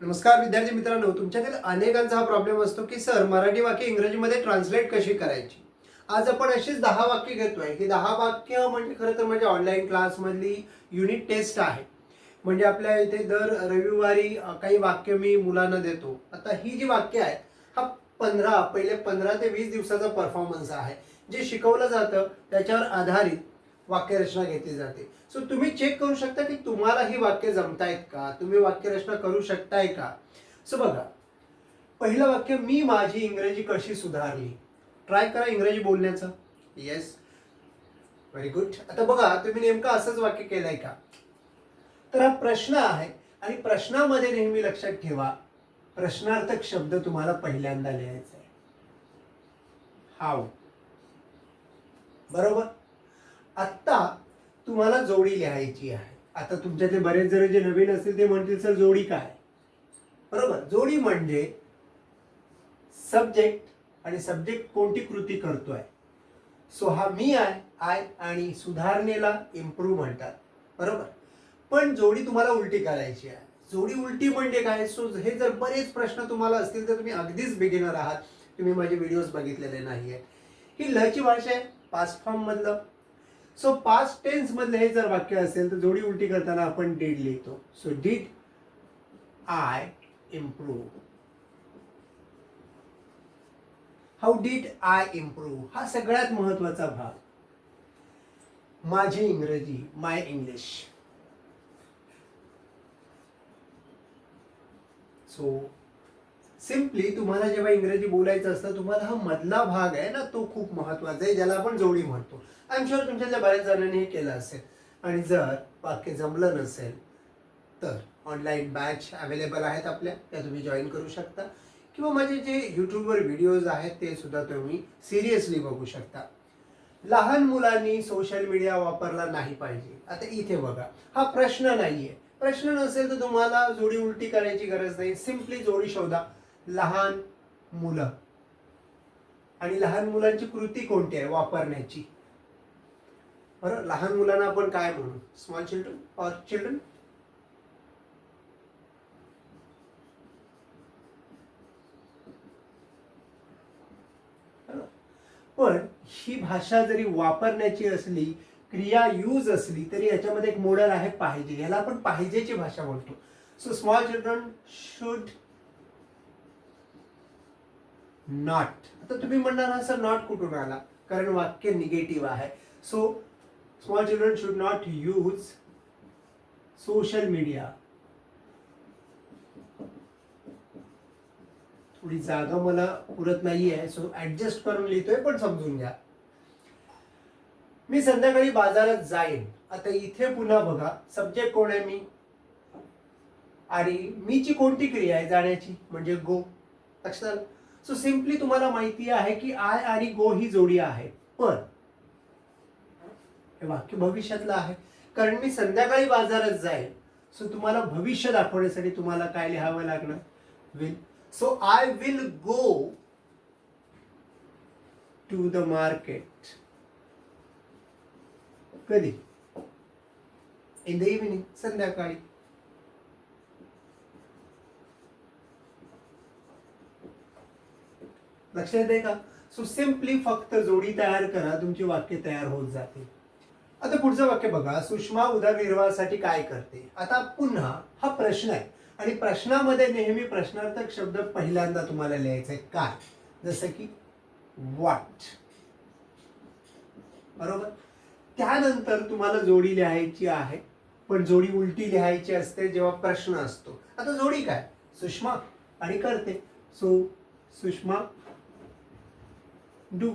नमस्कार विद्यार्थी मित्रांनो तुमच्यातील अनेकांचा हा प्रॉब्लेम असतो की सर मराठी वाक्य इंग्रजीमध्ये ट्रान्सलेट कशी करायची? आज आपण अशीच दहा वाक्य घेतोय. की दहा वाक्य म्हणजे खरं तर म्हणजे ऑनलाईन क्लासमधली युनिट टेस्ट आहे. म्हणजे आपल्या इथे दर रविवारी काही वाक्य मी मुलांना देतो. आता ही जी वाक्य आहे हा पंधरा पहिले पंधरा ते वीस दिवसाचा परफॉर्मन्स आहे. जे शिकवलं जातं त्याच्यावर आधारित वाक्यरचना घेतली जाते. सो तुम्ही चेक करू शकता की तुम्हाला ही वाक्य जमतायत का? तुम्ही वाक्यरचना करू शकताय का? सो बघा. पहिलं वाक्य मी माझी इंग्रजी कशी सुधारली? ट्राय करा इंग्रजी बोलण्याचं. येस व्हेरी गुड आता बघा तुम्ही नेमकं असंच वाक्य केलंय का? तर हा प्रश्न आहे आणि प्रश्नामध्ये नेहमी लक्षात ठेवा प्रश्नार्थक शब्द तुम्हाला पहिल्यांदा लिहायचा आहे. हाव बरोबर? आत्ता तुम्हाला जोडी लिहायची आहे. आता तुमच्यातले बरेच जण जे नवीन असतील ते म्हणतील सर जोडी काय? बरोबर. जोडी म्हणजे सब्जेक्ट आणि सब्जेक्ट कोणती कृती करतोय? सो हा मी आहे आय आणि सुधारणेला इम्प्रूव्ह म्हणतात. बरोबर. पण जोडी तुम्हाला उलटी करायची आहे. जोडी उलटी म्हणजे काय? सो हे जर बरेच प्रश्न तुम्हाला असतील तर तुम्ही अगदीच बिगिनर आहात. तुम्ही माझे व्हिडिओज बघितलेले नाही आहेत ही लची भाषा आहे. पास्ट फॉर्ममधलं सो पास्ट टेन्स मधलं हे जर वाक्य असेल तर जोडी उलटी करताना आपण डीड लिहितो. So did I improve how did I improve हा सगळ्यात महत्त्वाचा भाग. माझी इंग्रजी माय इंग्लिश सो सिम्पली तुम्हाला जेव्हा इंग्रजी बोलायचं असतं तुम्हाला हा मधला भाग आहे ना तो खूप महत्त्वाचा आहे ज्याला आपण जोडी म्हणतो. आय एम शुअर तुमच्यातल्या बऱ्याच जणांनी हे केलं असेल. आणि जर वाक्य जमलं नसेल तर ऑनलाईन बॅच अवेलेबल आहेत आपल्या त्या तुम्ही जॉईन करू शकता. किंवा माझे जे यूट्यूबवर व्हिडिओज आहेत ते सुद्धा तुम्ही सिरियसली बघू शकता. लहान मुलांनी सोशल मीडिया वापरला नाही पाहिजे. आता इथे बघा हा प्रश्न नाहीये. प्रश्न नसेल तर तुम्हाला जोडी उलटी करायची गरज नाही. सिम्पली जोडी शोधा. लहान मुलं. आणि लहान मुलांची कृती कोणती आहे वापरण्याची? बरं लहान मुलांना आपण काय म्हणू? स्मॉल चिल्ड्रन और चिल्ड्रन पण ही भाषा जरी वापरण्याची असली क्रिया यूज असली तरी याच्यामध्ये एक मॉडेल आहे पाहिजे. ह्याला आपण पाहिजेची भाषा म्हणतो. So small children should not आता तुम्ही म्हणणार हा सर नॉट कुठून आला? कारण वाक्य निगेटिव्ह आहे. So small children should not use social media थोडी जागा मला पुरत नाही आहे सो ऍडजस्ट करून लिहितोय पण समजून घ्या. मी संध्याकाळी बाजारात जाईन. आता इथे पुन्हा बघा सब्जेक्ट कोण आहे मी? आणि मीची कोणती क्रिया आहे जाण्याची? म्हणजे गो. लक्षात आलं? सो सिम्पली तुम्हाला माहिती आहे की आय आणि गो ही जोडी आहे पण हे वाक्य भविष्यातलं आहे. कारण मी संध्याकाळी बाजारात जाईन सो तुम्हाला भविष्य दाखवण्यासाठी तुम्हाला काय लिहावं लागणार? Will so I will go to the market कधी? इन द इव्हिनिंग संध्याकाळी. लक्षात आहे का? सो सिम्पली फक्त जोडी तयार करा तुमची वाक्य तयार होत जाते. आता पुढचं वाक्य बघा. सुषमा उदरनिर्वाहासाठी काय करते? आता पुन्हा हा प्रश्न आहे. आणि प्रश्नामध्ये नेहमी प्रश्नार्थक शब्द पहिल्यांदा तुम्हाला लिहायचा आहे. काय? जसं की वाट बरोबर? त्यानंतर तुम्हाला जोडी लिहायची आहे. पण जोडी उलटी लिहायची असते जेव्हा प्रश्न असतो. आता जोडी काय? सुषमा आणि करते. So Sushma do.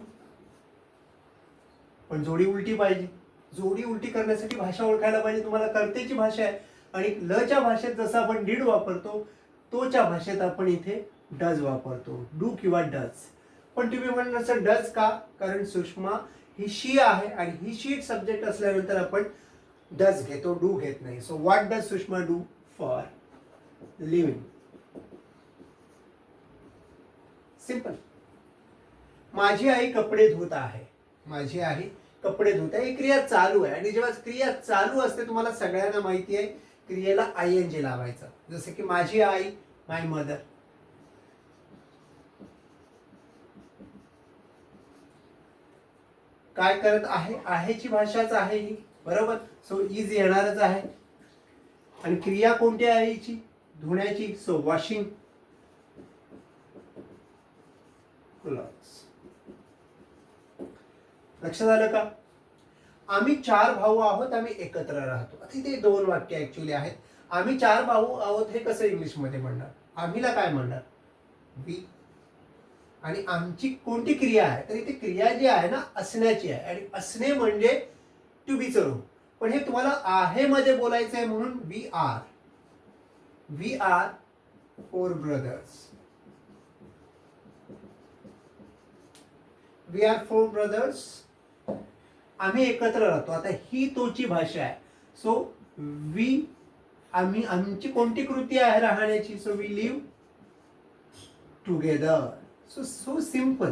पण जोडी उलटी पाहिजे. जोडी उलटी करण्यासाठी भाषा ओळखायला पाहिजे. तुम्हाला कर्तेची भाषा आहे. आणि लच्या भाषेत जसं आपण डीड वापरतो तोच्या भाषेत आपण इथे डज वापरतो. डू किंवा डज पण तुम्ही म्हणणार सर डज का? कारण सुषमा ही शी आहे आणि ही शी सब्जेक्ट असल्यानंतर आपण डज घेतो डू घेत नाही. So what does Sushma do for living simple माझी आई कपडे धुत आहे. माझी आई कपडे धुत आहे. ही क्रिया चालू आहे. आणि जेव्हा क्रिया चालू असते तुम्हाला सगळ्यांना माहिती आहे क्रियेला आय एन जी लावायचं. जसं की माझी आई माय मदर काय करत आहे? आहेची भाषाच आहे ही. बरोबर? सो इज येणारच आहे. आणि क्रिया कोणती आहे हिची? धुण्याची. सो वॉशिंग लक्षात आलं का? आम्ही चार भाऊ आहोत आम्ही एकत्र राहतो. आता इथे दोन वाक्य ऍक्च्युली आहेत. आम्ही चार भाऊ आहोत हे कसं इंग्लिशमध्ये म्हणणार? आम्हीला काय म्हणणार? वी आणि आमची कोणती क्रिया आहे? तर इथे क्रिया जी आहे ना असण्याची आहे. आणि असणे म्हणजे टू बी रूप पण हे तुम्हाला आहे मध्ये बोलायचं आहे म्हणून we are we are four brothers we are four brothers आम्ही एकत्र राहतो. आता ही तोची भाषा आहे. सो वी आम्ही आमची कोणती कृती आहे राहण्याची? So we live together so so simple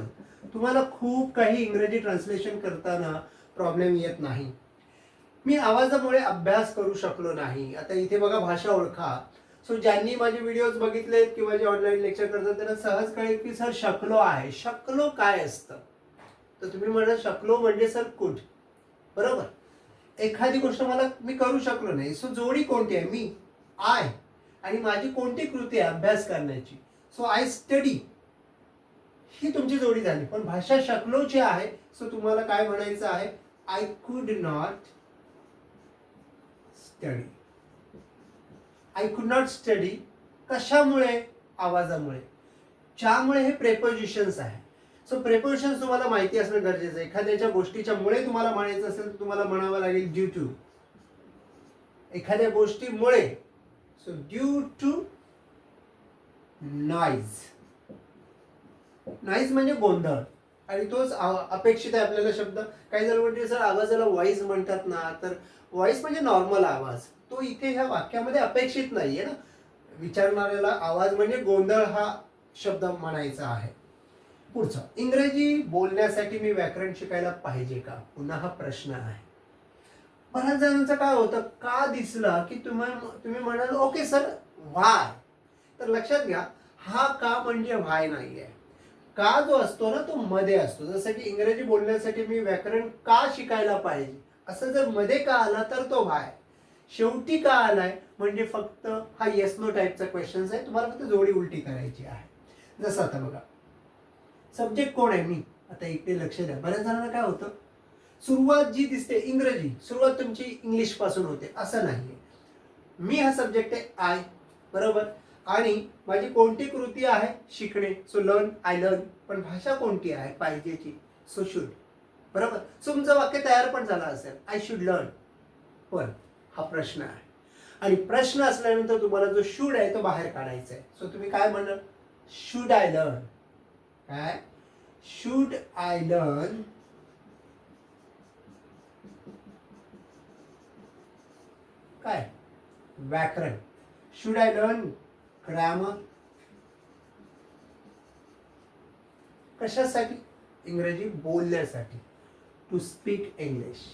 तुम्हाला खूप काही इंग्रजी ट्रान्सलेशन करताना प्रॉब्लेम येत नाही. मी आवाजामुळे अभ्यास करू शकलो नाही. आता इथे बघा भाषा ओळखा. सो ज्यांनी माझे व्हिडिओज बघितलेत किंवा जे ऑनलाईन लेक्चर करतात त्यांना सहज कळेल की सर शकलो आहे. शकलो काय असतं? तर तुम्ही म्हणा शकलो म्हणजे सर कुठ बरोबर? एखादी गोष्ट मला मी करू शकलो नाही. सो जोडी कोणती आहे? मी आय आणि माझी कोणती कृती आहे? अभ्यास करण्याची. सो आय स्टडी ही तुमची जोडी झाली. पण भाषा शकलो जी आहे. सो तुम्हाला काय म्हणायचं आहे? I could not study I could not study कशामुळे? आवाजामुळे. ज्यामुळे हे प्रेपोजिशन्स आहे. सो प्रेपोजिशन्स तुम्हाला माहिती असणं गरजेचं आहे. एखाद्याच्या गोष्टीच्या मुळे तुम्हाला म्हणायचं असेल तर तुम्हाला म्हणावं लागेल ड्यू टू एखाद्या गोष्टीमुळे so due to noise noise म्हणजे गोंधळ. आणि तोच अपेक्षित आहे आपल्याला शब्द. काही जण म्हणते सर आवाजाला व्हॉइस म्हणतात ना तर व्हॉइस म्हणजे नॉर्मल आवाज. तो इथे ह्या वाक्यामध्ये अपेक्षित नाहीये ना. विचारणाऱ्याला आवाज म्हणजे गोंधळ हा शब्द म्हणायचा आहे. पुढचं. इंग्रजी बोलण्यासाठी मी व्याकरण शिकायला पाहिजे का? पुन्हा हा प्रश्न आहे. बऱ्याच जणांचं काय होतं? का दिसलं की तुम्ही तुम्ही म्हणाल ओके सर व्हाय तर लक्षात घ्या हा का म्हणजे व्हाय नाहीये. का जो असतो ना तो मध्ये असतो. जसं की इंग्रजी बोलण्यासाठी मी व्याकरण का शिकायला पाहिजे? असं जर मध्ये का आला तर तो व्हाय शेवटी का आलाय? म्हणजे फक्त हा येस नो टाईपचा क्वेश्चन्स आहे. तुम्हाला फक्त जोडी उलटी करायची आहे. जसं आता बघा सब्जेक्ट कोण आहे? मी. आता इकडे लक्ष द्या. बऱ्याच जणांना काय होतं? सुरुवात जी दिसते इंग्रजी सुरुवात तुमची इंग्लिशपासून होते. असं नाही मी हा सब्जेक्ट आहे. आय बरोबर? आणि माझी कोणती कृती आहे? शिकणे. सो लर्न आय लर्न पण भाषा कोणती आहे? पाहिजेची. सो शुड बरोबर? सो तुमचं वाक्य तयार पण झालं असेल. आय शुड लर्न पण हा प्रश्न आहे. आणि प्रश्न असल्यानंतर तुम्हाला जो शूड आहे तो बाहेर काढायचा आहे. सो तुम्ही काय म्हणणार शूड आय लर्न काय शुड आय लर्न काय व्याकरण शुड आय लर्न ग्रॅमर कशासाठी? इंग्रजी बोलण्यासाठी. टू स्पीक इंग्लिश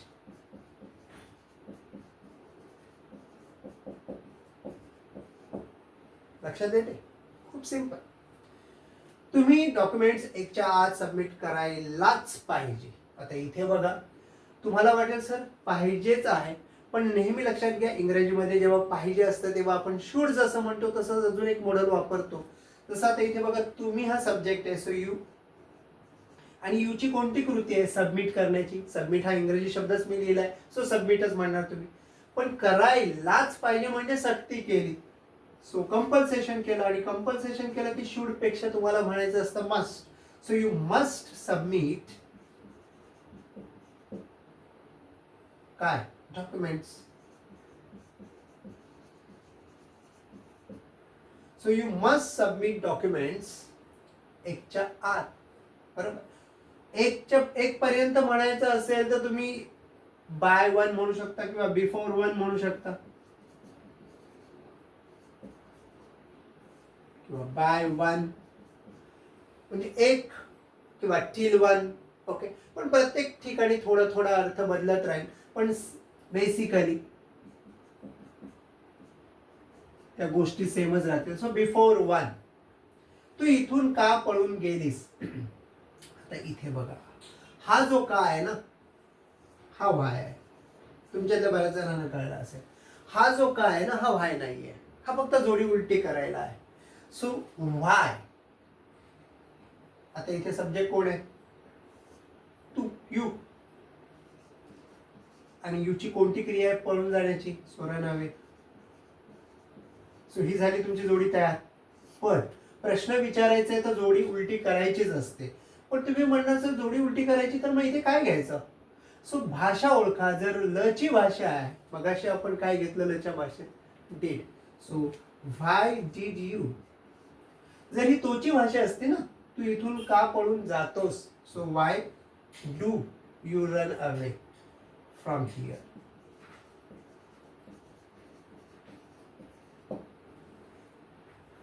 लक्षात येते? खूप सिंपल तुम्ही डॉक्युमेंट्स एकच्या आत सबमिट करायलाच पाहिजे. आता इथे बघा. तुम्हाला वाटेल सर पाहिजेच आहे. पण नेहमी लक्षात घ्या इंग्रजीमध्ये जेव्हा पाहिजे असतं तेव्हा आपण शूड जसं म्हणतो तसंच अजून एक मॉडेल वापरतो. जसं आता इथे बघा तुम्ही हा सब्जेक्ट आहे सो यू आणि यूची कोणती कृती आहे सबमिट करण्याची? सबमिट हा इंग्रजी शब्दच मी लिहिलाय सो सबमिटच म्हणणार तुम्ही. पण करायलाच पाहिजे म्हणजे सक्ती केली. सो कंपल्सेशन केलं आणि कंपल्सेशन केलं की शूडपेक्षा तुम्हाला म्हणायचं असतं must so you must submit काय? Documents so you must submit documents एकच्या आत. बरोबर? एकच्या एक पर्यंत म्हणायचं असेल तर तुम्ही बाय वन म्हणू शकता किंवा बिफोर वन म्हणू शकता. किंवा बाय वन म्हणजे एक किंवा टिल वन ओके पण प्रत्येक ठिकाणी थोडा थोडा अर्थ बदलत राहील पण बेसिकली त्या गोष्टी सेमच राहतील. सो बिफोर वन तू इथून का पळून गेलीस? आता इथे बघा. हा जो का आहे ना हा व्हाय आहे. तुमच्यातल्या बऱ्याच जणांना कळला असेल. हा जो का आहे ना हा व्हाय आहे हा फक्त जोडी उलटी करायला आहे. So why? आता इथे सब्जेक्ट कोण आहे? तू यू आणि यूची कोणती क्रिया आहे पळून जाण्याची? सोरा नावे. सो ही झाली तुमची जोडी तयार. पण प्रश्न विचारायचा आहे तर जोडी उलटी करायचीच असते. पण तुम्ही म्हणणार सर जोडी उलटी करायची तर मग इथे काय घ्यायचं? सो भाषा ओळखा. जर ल ची भाषा आहे मगाशी आपण काय घेतलं लच्या भाषेत? Did so why did you जर ही तोची भाषा असते ना तू इथून का पळून जातोस? So why do you run away from here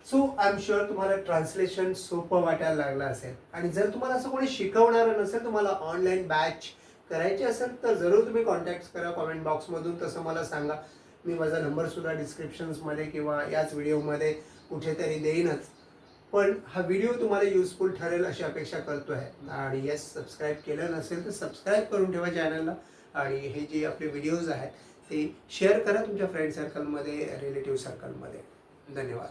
so I am sure तुम्हाला ट्रान्सलेशन सोपं वाटायला लागलं असेल. आणि जर तुम्हाला असं कोणी शिकवणारं नसेल तुम्हाला ऑनलाईन बॅच करायची असेल तर जरूर तुम्ही कॉन्टॅक्ट करा कॉमेंट बॉक्समधून तसं मला सांगा. मी माझा नंबर सुद्धा डिस्क्रिप्शन्समध्ये किंवा याच व्हिडिओमध्ये कुठेतरी देईनच. पण हा व्हिडिओ तुम्हाला युजफुल ठरेल अशी अपेक्षा करतो आहे. आणि येस सबस्क्राईब केलं नसेल तर सबस्क्राईब करून ठेवा चॅनलला आणि हे जे आपले व्हिडिओज आहेत ते शेअर करा तुमच्या फ्रेंड सर्कलमध्ये रिलेटिव्ह सर्कलमध्ये धन्यवाद.